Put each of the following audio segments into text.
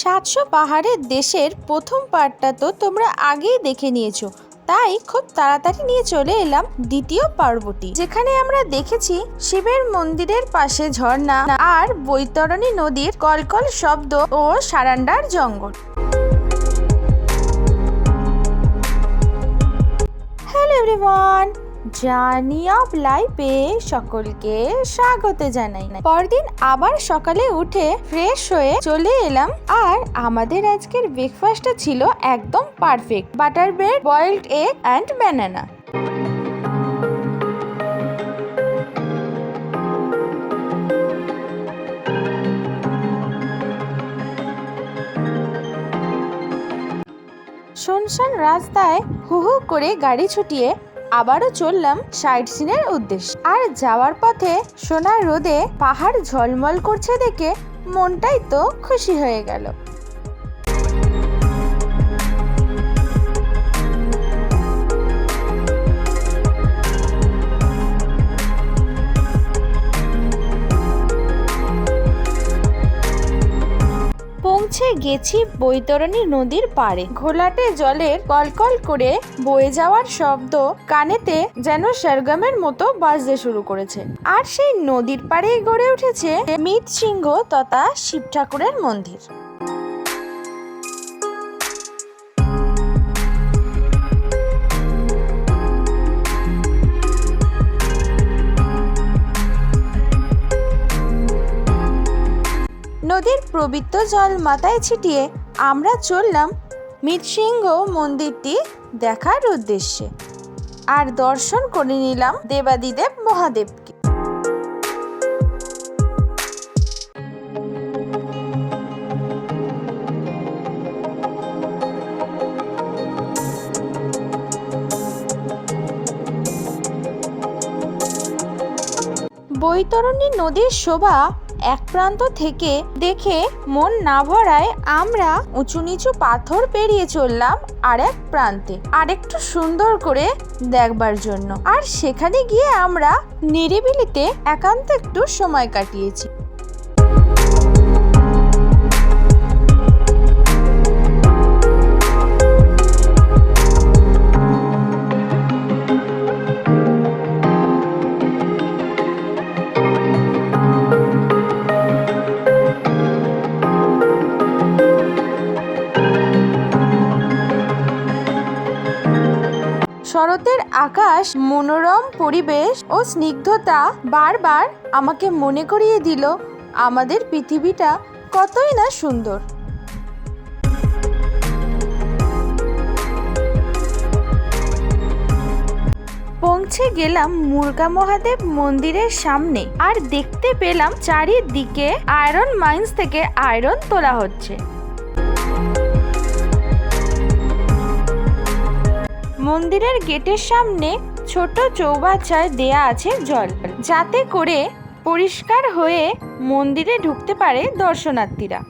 সাতশো পাহাড়ের দেশের প্রথম পার্টটা তো তোমরা আগেই দেখে নিয়েছো। তাই খুব তাড়াতাড়ি নিয়ে চলে এলাম দ্বিতীয় পর্বটি। যেখানে আমরা দেখেছি শিবের মন্দিরের পাশে ঝর্ণা আর বৈতরণী নদীর কলকল শব্দ ও সারান্ডার জঙ্গল। হ্যালো এভরিওয়ান জার্নি অফ লাইফে সকলকে স্বাগত জানাই পরদিন আবার সকালে উঠে ফ্রেশ হয়ে চলে এলাম। আর আমাদের আজকের ব্রেকফাস্টটা ছিল একদম perfect butter bread boiled egg and banana শুনশান রাস্তায় হু হু করে গাড়ি ছুটিয়ে আবারও চললাম সাইট সিনের উদ্দেশ্যে। আর যাওয়ার পথে সোনার রোদে পাহাড় ঝলমল করছে দেখে মনটাই তো খুশি হয়ে গেল। পৌঁছে গেছি বৈতরণী নদীর পাড়ে। ঘোলাটে জলের কলকল করে বয়ে যাওয়ার শব্দ কানেতে যেন সরগমের মতো বাজতে শুরু করেছে। আর সেই নদীর পাড়েই গড়ে উঠেছে মৃৎসিংহ সিংহ তথা শিব ঠাকুরের মন্দির। পবিত্র জল মাথায় ছিটিয়ে আমরা চললাম মৃৎসিংহ মন্দিরটি দেখার উদ্দেশ্যে আর দর্শন করে নিলাম দেবাদিদেব মহাদেবকে। বৈতরণী নদীর শোভা এক প্রান্ত থেকে দেখে মন না ভরায় আমরা উঁচু নিচু পাথর পেরিয়ে চললাম আর এক প্রান্তে আর একটু সুন্দর করে দেখবার জন্য। আর সেখানে গিয়ে আমরা নিরিবিলিতে একান্ত একটু সময় কাটিয়েছি। শরতের আকাশ মনোরম পরিবেশ ও স্নিগ্ধতা বারবার আমাকে মনে করিয়ে দিল আমাদের পৃথিবীটা কতই না সুন্দর। পৌঁছে গেলাম মুরগা মহাদেব মন্দিরের সামনে আর দেখতে পেলাম চারিদিকে আয়রন মাইন্স থেকে আয়রন তোলা হচ্ছে। মন্দিরের গেটের সামনে ছোট চৌবাচ্চায় দেয়া আছে জল, যাতে করে পরিষ্কার হয়ে মন্দিরে ঢুকতে পারে দর্শনার্থীরা।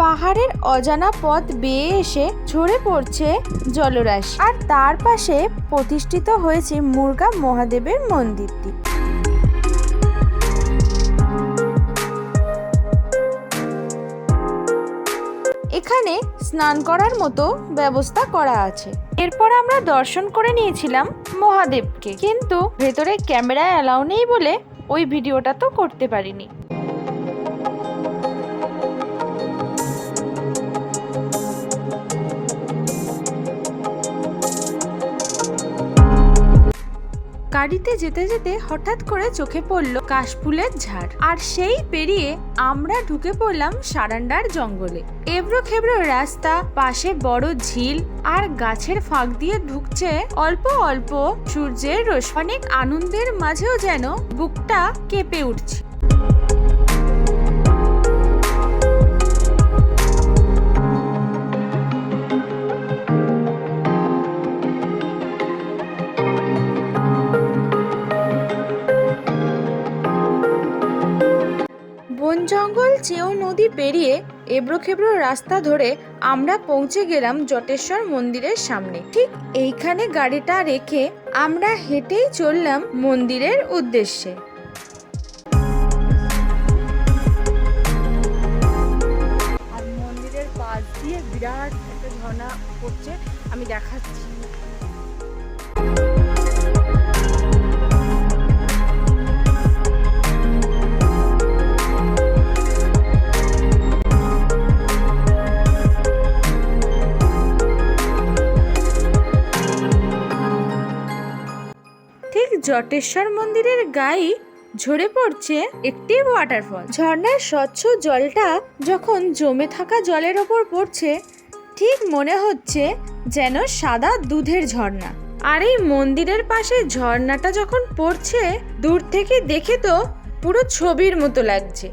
পাহাড়ের অজানা পথ বেয়ে এসে ঝরে পড়ছে জলরাশি, আর তার পাশে প্রতিষ্ঠিত হয়েছে মুরগা মহাদেবের মন্দিরটি। এখানে স্নান করার মতো ব্যবস্থা করা আছে। এরপর আমরা দর্শন করে নিয়েছিলাম মহাদেবকে। কিন্তু ভেতরে ক্যামেরা অ্যালাউ নেই বলে ওই ভিডিওটা তো করতে পারিনি। গাড়িতে যেতে যেতে হঠাৎ করে চোখে পড়ল কাশফুলের ঝাড়। আর সেই পেরিয়ে আমরা ঢুকে পড়লাম সারান্ডার জঙ্গলে। এবড়ো খেবড়ো রাস্তা, পাশে বড় ঝিল আর গাছের ফাঁক দিয়ে ঢুকছে অল্প অল্প সূর্যের রোশ আনন্দের মাঝেও যেন বুকটা কেঁপে উঠছে। নদী পেরিয়ে এবড়ো খেবড়ো রাস্তা ধরে আমরা পৌঁছে গেলাম জটেশ্বর মন্দিরের সামনে। ঠিক এইখানে গাড়িটা রেখে আমরা হেঁটেই চললাম মন্দিরের উদ্দেশ্যে। আর মন্দিরের পাশ দিয়ে বিরাট একটা ঝর্ণা পড়ছে, আমি দেখাচ্ছি। জটেশ্বর মন্দিরের গায়ে ঝরে পড়ছে একটি ওয়াটারফল ঝর্ণার স্বচ্ছ জলটা যখন জমে থাকা জলের ওপর পড়ছে, ঠিক মনে হচ্ছে যেন সাদা দুধের ঝর্ণা। আর এই মন্দিরের পাশে ঝর্ণাটা যখন পড়ছে, দূর থেকে দেখে তো পুরো ছবির মতো লাগছে।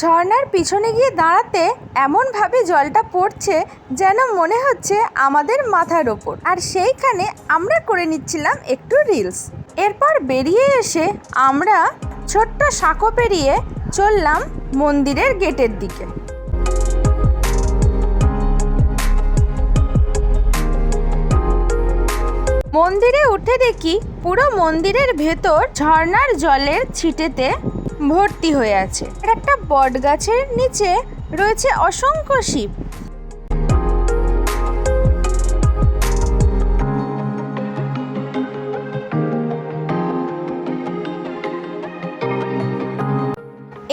ঝর্ণার পিছনে গিয়ে দাঁড়াতে এমনভাবে জলটা পড়ছে যেন মনে হচ্ছে আমাদের মাথার ওপর। আর সেইখানে আমরা করে নিচ্ছিলাম একটু রিলস। এরপর বেরিয়ে এসে আমরা ছোট্ট সাঁকো পেরিয়ে চললাম মন্দিরের গেটের দিকে। মন্দিরে উঠে দেখি পুরো মন্দিরের ভেতর ঝর্ণার জলের ছিটেতে ভর্তি হয়ে আছে। একটা বট গাছের নিচে রয়েছে অসংখ্য শিব।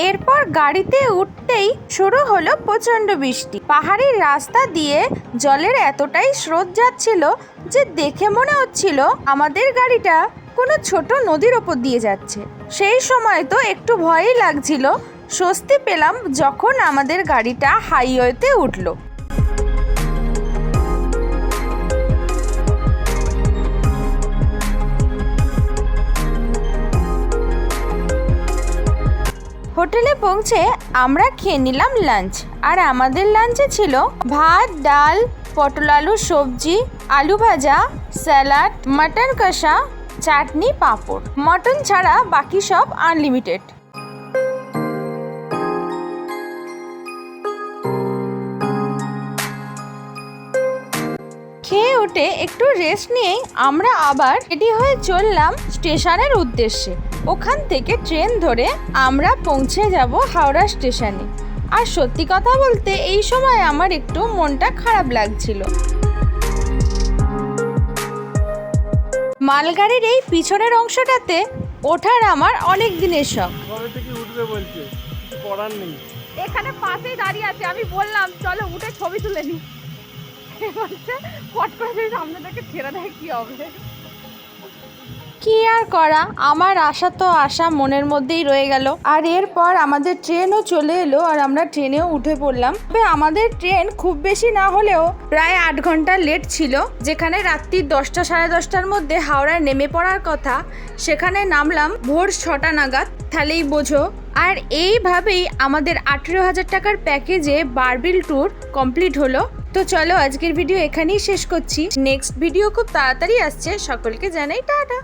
এরপর গাড়িতে উঠতেই শুরু হলো প্রচণ্ড বৃষ্টি। পাহাড়ি রাস্তা দিয়ে জলের এতটাই স্রোত যাচ্ছিল যে দেখে মনে হচ্ছিল আমাদের গাড়িটা কোনো ছোট নদীর ওপর দিয়ে যাচ্ছে। সেই সময় তো একটু ভয়ই লাগছিল। স্বস্তি পেলাম যখন আমাদের গাড়িটা হাইওয়েতে উঠল। হোটেলে পৌঁছে আমরা খেয়ে নিলাম লাঞ্চ। আর আমাদের লাঞ্চে ছিল ভাত, ডাল, পটল আলু সবজি, আলু ভাজা, স্যালাড, মাটন কষা চাটনি, পাঁপড়। মটন ছাড়া বাকি সব আনলিমিটেড খেয়ে উঠে একটু রেস্ট নিয়েই আমরা আবার রেডি হয়ে চললাম স্টেশনের উদ্দেশ্যে। ওখান থেকে ট্রেন ধরে আমরা পৌঁছে যাব হাওড়া স্টেশনে। আর সত্যি কথা বলতে এই সময় আমার একটু মনটা খারাপ লাগছিল। মালগাড়ির এই পিছনের অংশটাতে ওঠার আমার অনেক দিনের শখ। কবে থেকে উঠবে বলছে কিছু করার নেই। এখানে পাশেই দাঁড়িয়ে আছে আমি বললাম চলো উঠে ছবি তুলে নি। বলছে ফট করে যদি সামনে থেকে ছেড়ে দেয় কি হবে? কি আর করা? আমার আশা তো আশা মনের মধ্যেই রয়ে গেল। আর এরপর আমাদের ট্রেনও চলে এলো আর আমরা ট্রেনেও উঠে পড়লাম। তবে আমাদের ট্রেন খুব বেশি না হলেও প্রায় আট ঘণ্টা লেট ছিল, যেখানে রাত্রি দশটা সাড়ে দশটার মধ্যে হাওড়ায় নেমে পড়ার কথা, সেখানে নামলাম ভোর ছটা নাগাদ, তাহলেই বোঝো। আর এইভাবেই আমাদের আঠেরো হাজার টাকার প্যাকেজে বারবিল ট্যুর কমপ্লিট হলো। তো চলো আজকের ভিডিও এখানেই শেষ করছি। নেক্সট ভিডিও খুব তাড়াতাড়ি আসছে। সকলকে জানাই টাটা।